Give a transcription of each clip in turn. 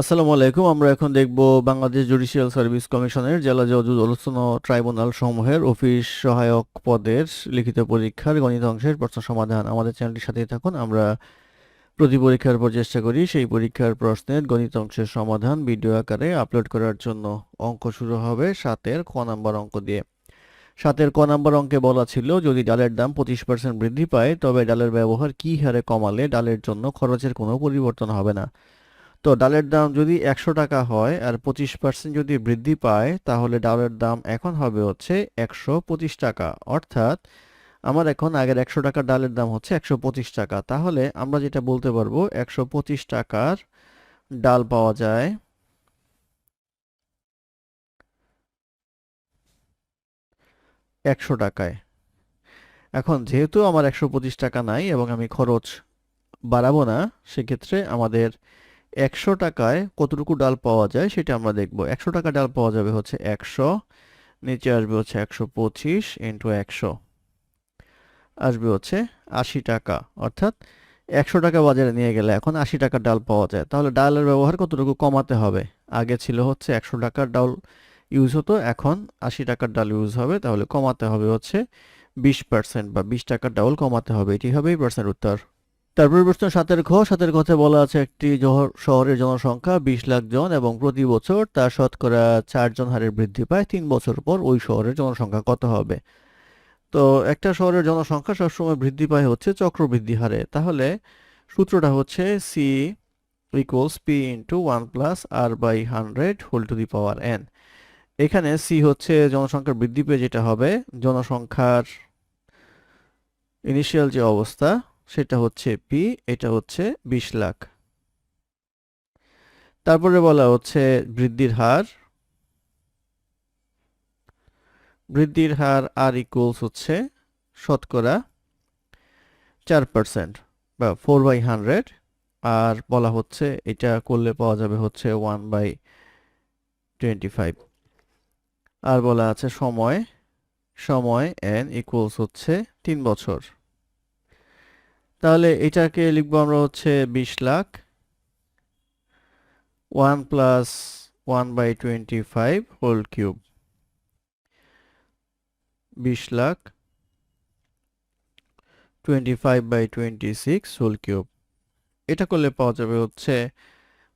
আসসালামু আলাইকুম। আমরা এখন দেখব বাংলাদেশ জুডিশিয়াল সার্ভিস কমিশনের জেলা জজ আলোচনা ট্রাইব্যুনাল সমূহের অফিস সহায়ক পদের লিখিত পরীক্ষার গণিত অংশের প্রশ্ন সমাধান। আমাদের চ্যানেলটির সাথেই থাকুন। আমরা প্রতি পরীক্ষার পর চেষ্টা করি সেই পরীক্ষার প্রশ্নের গণিত অংশের সমাধান। ভিডিও আকারে আপলোড করার জন্য অঙ্ক শুরু হবে সাতের ক নাম্বার অঙ্ক দিয়ে। সাতের ক নাম্বার অঙ্কে বলা ছিল, যদি ডালের দাম পঁচিশ পার্সেন্ট বৃদ্ধি পায়, তবে ডালের ব্যবহার কী হারে কমালে ডালের জন্য খরচের কোনো পরিবর্তন হবে না। তো ডালের দাম যদি একশো টাকা হয় আর পঁচিশ পার্সেন্ট যদি বৃদ্ধি পায়, তাহলে ডালের দাম এখন হবে হচ্ছে একশো পঁচিশ টাকা। অর্থাৎ আমার এখন আগের একশো টাকার ডালের দাম হচ্ছে একশো পঁচিশ টাকা। তাহলে আমরা যেটা বলতে পারব, একশো পঁচিশ টাকার ডাল পাওয়া যায় একশো টাকায়। এখন যেহেতু আমার একশো পঁচিশ টাকা নাই এবং আমি খরচ বাড়াবো না, সেক্ষেত্রে আমাদের একশো টাকায় কতটুকু ডাল পাওয়া যায় সেটা আমরা দেখব। একশো টাকা ডাল পাওয়া যাবে হচ্ছে একশো, নিচে আসবে হচ্ছে একশো পঁচিশ ইন্টু একশো। আসবে হচ্ছে আশি টাকা, অর্থাৎ একশো টাকা বাজারে নিয়ে গেলে এখন আশি টাকার ডাল পাওয়া যায়। তাহলে ডালের ব্যবহার কতটুকু কমাতে হবে? আগে ছিল হচ্ছে একশো টাকার ডাল ইউজ হতো, এখন আশি টাকার ডাল ইউজ হবে। তাহলে কমাতে হবে হচ্ছে বিশ পার্সেন্ট বা বিশ টাকার ডাউল কমাতে হবে। এটি হবে এই প্রশ্নের উত্তর। তারপরে প্রশ্ন, সাতের ঘ, সাতের ঘতে বলা আছে একটি শহরের জনসংখ্যা বিশ লাখ জন এবং প্রতি বছর তা শতকরা চারজন হারে বৃদ্ধি পায়। তিন বছর পর ওই শহরের জনসংখ্যা কত হবে? তো একটা শহরের জনসংখ্যা সবসময় বৃদ্ধি পায় হচ্ছে চক্রবৃদ্ধি হারে। তাহলে সূত্রটা হচ্ছে C equals P into one plus R by hundred whole to the power N এখানে সি হচ্ছে জনসংখ্যার বৃদ্ধি পেয়ে যেটা হবে, জনসংখ্যার ইনিশিয়াল যে অবস্থা সেটা হচ্ছে পি, এটা হচ্ছে বিশ লাখ। তারপরে বলা হচ্ছে বৃদ্ধির হার। বৃদ্ধির হার আর ইকুয়ালস হচ্ছে শতকরা চার পার্সেন্ট বা ফোর বাই হান্ড্রেড আর বলা হচ্ছে এটা করলে পাওয়া যাবে হচ্ছে ওয়ান বাই টোয়েন্টি ফাইভ আর বলা আছে সময় সময় এন ইকুয়ালস হচ্ছে তিন বছর। তাহলে এটাকে লিখব আমরা হচ্ছে বিশ lakh. One plus one by twenty five whole cube. বিশ lakh. Twenty five by twenty six whole cube. এটা করলে পাওয়া যাবে হচ্ছে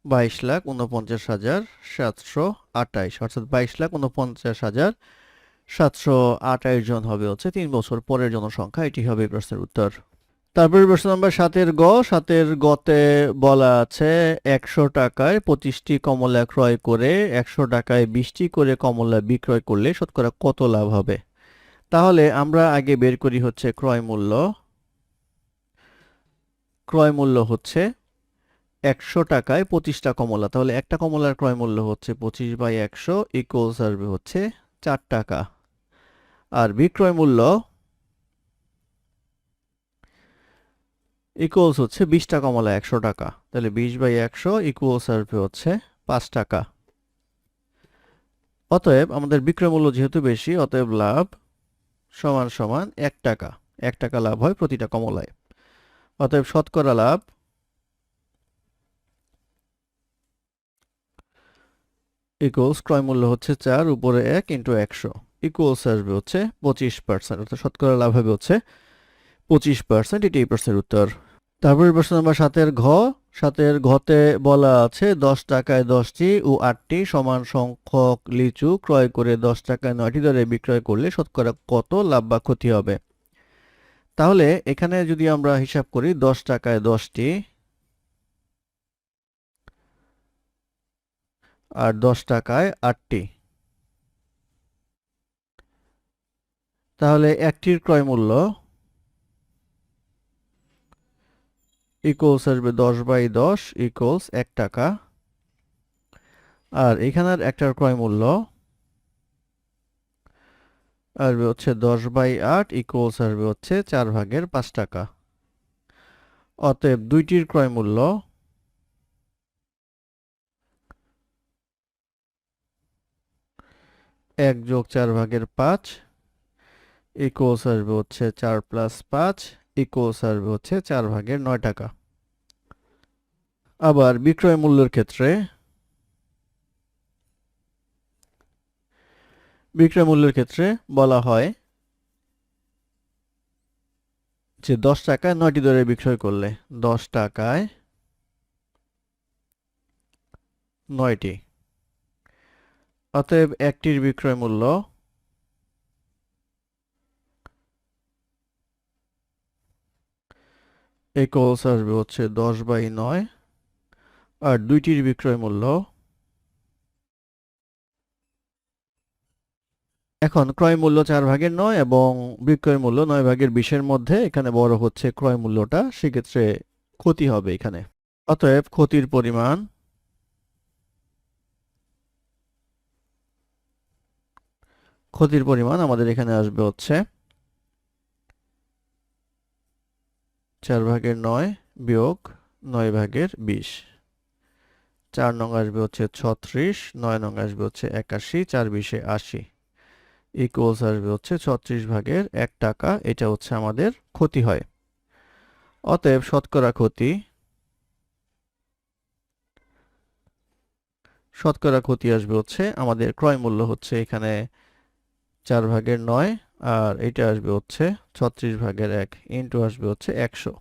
বাইশ লাখ উনপঞ্চাশ হাজার সাতশো আটাইশ অর্থাৎ বাইশ লাখ উনপঞ্চাশ হাজার সাতশো আটাইশ জন হবে হচ্ছে তিন বছর পরের জনসংখ্যা। এটি হবে প্রশ্নের উত্তর। তারপরে প্রশ্ন নাম্বার সাতের গ, সাতের গতে বলা আছে একশো টাকায় পঁচিশটি কমলা ক্রয় করে, একশো টাকায় বিশটি করে কমলা বিক্রয় করলে শতকরা কত লাভ হবে? তাহলে আমরা আগে বের করি হচ্ছে ক্রয় মূল্য। ক্রয় মূল্য হচ্ছে একশো টাকায় পঁচিশটা কমলা। তাহলে একটা কমলার ক্রয় মূল্য হচ্ছে পঁচিশ বাই একশো ইকুয়ালস সার্ভে হচ্ছে চার টাকা। আর বিক্রয় মূল্য ইকুয়ালস হচ্ছে বিশটা কমলা একশো টাকা। তাহলে বিশ বাই একশো ইকুয়ালস আসবে হচ্ছে পাঁচ টাকা। অতএব আমাদের বিক্রয় মূল্য যেহেতু বেশি, অতএব লাভ সমান সমান এক টাকা। এক টাকা লাভ হয় প্রতিটা কমলায়। অতএব শতকরা লাভ ইকুয়ালস ক্রয় মূল্য হচ্ছে চার, উপরে এক ইন্টু একশো। ইকুয়ালস আসবে হচ্ছে পঁচিশ পার্সেন্ট অর্থাৎ শতকরা লাভ হবে হচ্ছে পঁচিশ পার্সেন্ট এটি এই প্রশ্নের উত্তর। তারপরে প্রশ্ন নম্বর সাতের ঘ। সাতের ঘতে বলা আছে, দশ টাকায় দশটি ও আটটি সমান সংখ্যক লিচু ক্রয় করে দশ টাকায় নয়টি দরে বিক্রয় করলে শতকরা কত লাভ বা ক্ষতি হবে? তাহলে এখানে যদি আমরা হিসাব করি, দশ টাকায় দশটি আর দশ টাকায় আটটি। তাহলে একটির ক্রয় মূল্য ইকুয়ালস আসবে দশ বাই দশ ইকুয়ালস এক টাকা। আর এখানের একটার ক্রয় মূল্য আসবে হচ্ছে দশ বাই আট ইকুয়ালস আসবে হচ্ছে চার ভাগের পাঁচ টাকা। অতএব দুইটির ক্রয় মূল্য এক যোগ চার ভাগের পাঁচ ইকুয়ালস আসবে হচ্ছে চার প্লাস পাঁচ ইকো সার্ভে হচ্ছে চার ভাগের নয় টাকা। আবার বিক্রয় মূল্যের ক্ষেত্রে বিক্রয় মূল্যের ক্ষেত্রে বলা হয় যে দশ টাকায় নয়টি দরে বিক্রয় করলে দশ টাকায় নয়টি। অতএব একটির বিক্রয় মূল্য ইকুয়ালস আসবে হচ্ছে দশ বাই নয় আর দুইটির বিক্রয় মূল্য। এখন ক্রয় মূল্য চার ভাগের নয় এবং বিক্রয় মূল্য নয় ভাগের বিশের মধ্যে এখানে বড় হচ্ছে ক্রয় মূল্যটা, সেক্ষেত্রে ক্ষতি হবে এখানে। অতএব ক্ষতির পরিমাণ ক্ষতির পরিমাণ আমাদের এখানে আসবে হচ্ছে চার ভাগের নয় বিয়োগ নয় ভাগের বিশ। চার নং আসবে হচ্ছে ছত্রিশ, নয় নং আসবে হচ্ছে একাশি, চার বিশে আশি। ইকুয়ালস আসবে হচ্ছে ছত্রিশ ভাগের এক টাকা, এটা হচ্ছে আমাদের ক্ষতি হয়। অতএব শতকরা ক্ষতি শতকরা ক্ষতি আসবে হচ্ছে আমাদের ক্রয় মূল্য হচ্ছে এখানে চার ভাগের নয় আর এটা আসবে হচ্ছে ছত্রিশ ভাগের এক ইন্টু আসবে হচ্ছে একশো।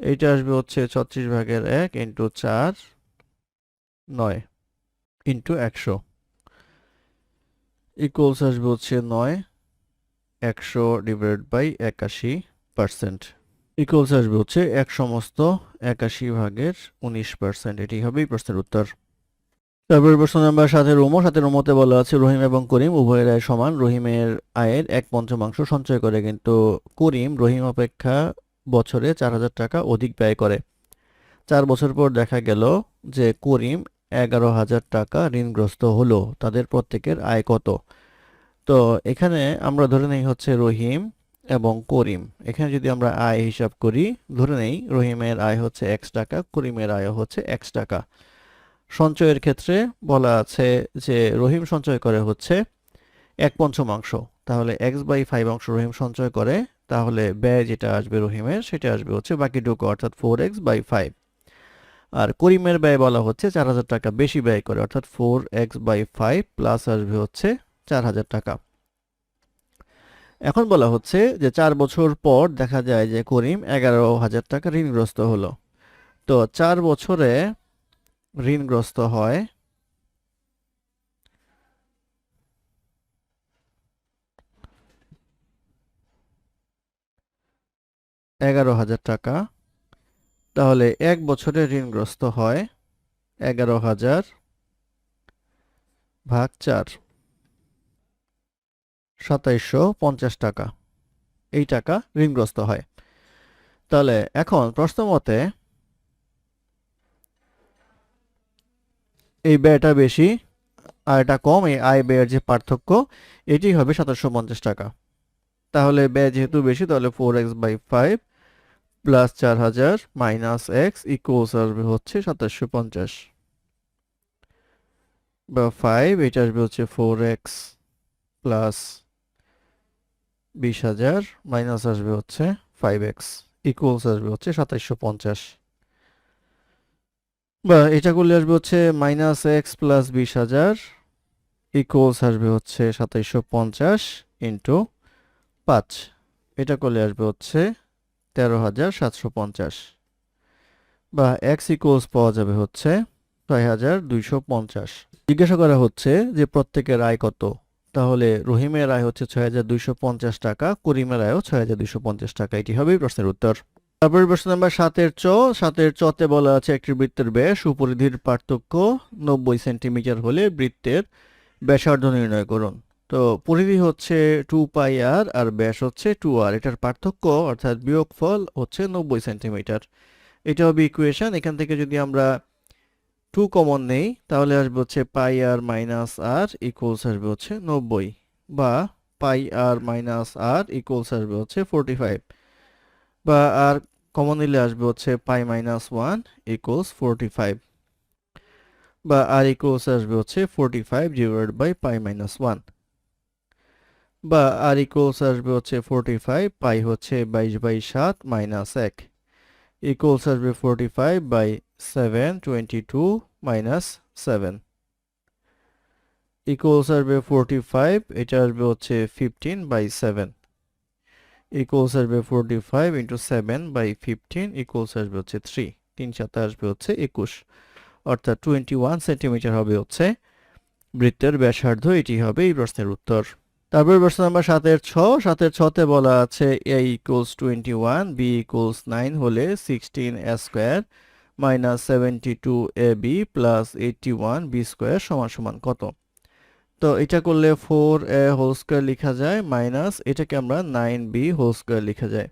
এইটা আসবে হচ্ছে ছত্রিশ ভাগের এক ইন্টু চার, নয় ইন্টু একশো। ইকুয়ালস আসবে হচ্ছে নয় একশো ডিভাইড বাই একাশি পার্সেন্ট। ইকুয়ালস আসবে হচ্ছে এক সমস্ত একাশি ভাগের উনিশ পার্সেন্ট। এটি হবেই প্রশ্নের উত্তর। তারপরে প্রশ্ন নাম্বার সাথে রোমো। সাথে রোমোতে বলা আছে, রহিম এবং করিম উভয়ের আয় সমান। রহিমের আয়ের এক পঞ্চমাংশ সঞ্চয় করে, কিন্তু করিম রহিম অপেক্ষা বছরে চার হাজার টাকা অধিক ব্যয় করে। চার বছর পর দেখা গেল যে করিম এগারো হাজার টাকা ঋণগ্রস্ত হলো। তাদের প্রত্যেকের আয় কত? তো এখানে আমরা ধরে নেই হচ্ছে রহিম এবং করিম। এখানে যদি আমরা আয় হিসাব করি, ধরে নেই রহিমের আয় হচ্ছে এক্স টাকা, করিমের আয় হচ্ছে এক্স টাকা। সঞ্চয়ের ক্ষেত্রে বলা আছে যে রহিম সঞ্চয় করে হচ্ছে এক পঞ্চমাংশ তাহলে এক্স বাই ফাইভ অংশ রহিম সঞ্চয় করে, তাহলে ব্যয় যেটা আসবে রহিমের, সেটা আসবে হচ্ছে বাকিটুকু, অর্থাৎ ফোর এক্স বাই ফাইভ আর করিমের ব্যয় বলা হচ্ছে চার হাজার টাকা, বেশি ব্যয় করে, অর্থাৎ four x by five plus আসবে হচ্ছে চার হাজার টাকা। এখন বলা হচ্ছে যে চার বছর পর দেখা যায় যে করিম এগারো হাজার টাকা ঋণগ্রস্ত হলো। তো চার বছরে ঋণগ্রস্ত হয়। এগারো হাজার টাকা। তাহলে এক বছরে ঋণগ্রস্ত হয় এগারো হাজার ভাগ চার, সাতাইশশো পঞ্চাশ টাকা। এই টাকা ঋণগ্রস্ত হয়। তাহলে এখন প্রশ্ন মতে এই ব্যয়টা বেশি আর এটা কম, এই আয় ব্যয়ের যে পার্থক্য, এটি হবে সাতাশশো পঞ্চাশ টাকা। তাহলে ব্যয় যেহেতু বেশি, তাহলে four x by five plus চার হাজার মাইনাস এক্স ইকুয়ালস আসবে হচ্ছে সাতাশশো পঞ্চাশ। বা ফাইভ এটা আসবে হচ্ছে ফোর এক্স প্লাস বিশ হাজার মাইনাস আসবে হচ্ছে ফাইভ এক্স ইকুয়ালস আসবে হচ্ছে সাতাশশো পঞ্চাশ। বা এটা করলে আসবে হচ্ছে মাইনাস এক্স প্লাস বিশ হাজার ইকুয়ালস আসবে হচ্ছে সাতাইশশো পঞ্চাশ ইন্টু পাঁচ। এটা করলে আসবে হচ্ছে তেরো হাজার সাতশো পঞ্চাশ। বা এক্স ইকুয়ালস পাওয়া যাবে হচ্ছে ছয় হাজার দুইশো পঞ্চাশ। জিজ্ঞাসা করা হচ্ছে যে প্রত্যেকের আয় কত? তাহলে রহিমের আয় হচ্ছে ছয় হাজার দুইশো পঞ্চাশ টাকা, করিমের আয়ও ছয় হাজার দুইশো পঞ্চাশ টাকা। এটি হবে প্রশ্নের উত্তর। তারপরে প্রশ্ন নাম্বার সাতের চ। সাতের চতে বলা আছে একটি বৃত্তের ব্যাস, উপরিধির পার্থক্য নব্বই সেন্টিমিটার হলে বৃত্তের ব্যাসার্ধ নির্ণয় করুন। তো পরিধি হচ্ছে টু পাই আর আর ব্যাস হচ্ছে টু আর। এটার পার্থক্য অর্থাৎ বিয়োগফল হচ্ছে নব্বই সেন্টিমিটার। এটা হবে ইকুয়েশন এখান থেকে যদি আমরা টু কমন নেই, তাহলে আসবে হচ্ছে পাই আর মাইনাস আর ইকুয়ালস আসবে হচ্ছে নব্বই বা পাই আর মাইনাস আর ইকুয়ালস আসবে হচ্ছে ফোরটি ফাইভ বা আর কমন নিলে আসবে হচ্ছে pi minus one equals forty five বা আর ইকুয়ালস আসবে হচ্ছে forty five divide by pi minus one বা আর ইকুয়ালস আসবে হচ্ছে ফোরটি ফাইভ পাই হচ্ছে বাইশ বাই সাত মাইনাস এক ইকুয়ালস আসবে forty five by seven twenty two minus seven equals আসবে ফোরটি ফাইভ এটা আসবে হচ্ছে ফিফটিন বাই সেভেন ইকুয়ালস আসবে forty five into seven by fifteen equals আসবে হচ্ছে থ্রি তিন সাথে আসবে হচ্ছে একুশ। অর্থাৎ টোয়েন্টি ওয়ান সেন্টিমিটার হবে হচ্ছে বৃত্তের ব্যাসার্ধ, এটি হবে এই প্রশ্নের উত্তর। তারপর প্রশ্ন নাম্বার সাতের ছ। সাতের ছতে বলা আছে a equals twenty one b equals nine হলে sixteen a square minus seventy two a b plus eighty one b square সমান সমান কত? তো এটা করলে ফোর এ হোল স্কোয়ার লেখা যায় মাইনাস এটাকে আমরা নাইন বি হোল স্কোয়ার লেখা যায়।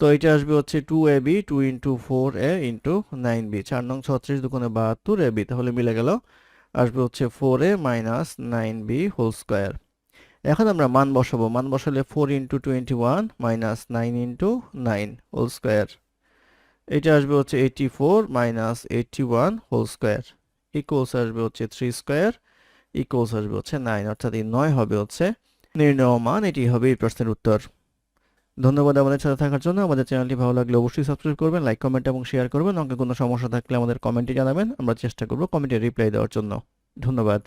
তো এটা আসবে হচ্ছে two a b two into four a into nine b চার নং ছত্রিশ দুগুণে বাহাত্তর এ বি তাহলে মিলে গেল, আসবে হচ্ছে four a minus nine b whole square এখন আমরা মান বসাবো, মান বসালে four into twenty one minus nine into nine whole square এটা আসবে হচ্ছে eighty four minus eighty one whole square equals আসবে হচ্ছে থ্রি স্কোয়ার ইকুয়ালস আসবে হচ্ছে নাইন অর্থাৎ এই নয় হবে হচ্ছে নির্ণয় মান এটি হবে এই প্রশ্নের উত্তর। ধন্যবাদ আমাদের সাথে থাকার জন্য। আমাদের চ্যানেলটি ভালো লাগলে অবশ্যই সাবস্ক্রাইব করবেন লাইক কমেন্ট এবং শেয়ার করবেন। অঙ্কে কোনো সমস্যা থাকলে আমাদের কমেন্টে জানাবেন। আমরা চেষ্টা করব কমেন্টে রিপ্লাই দেওয়ার জন্য। ধন্যবাদ।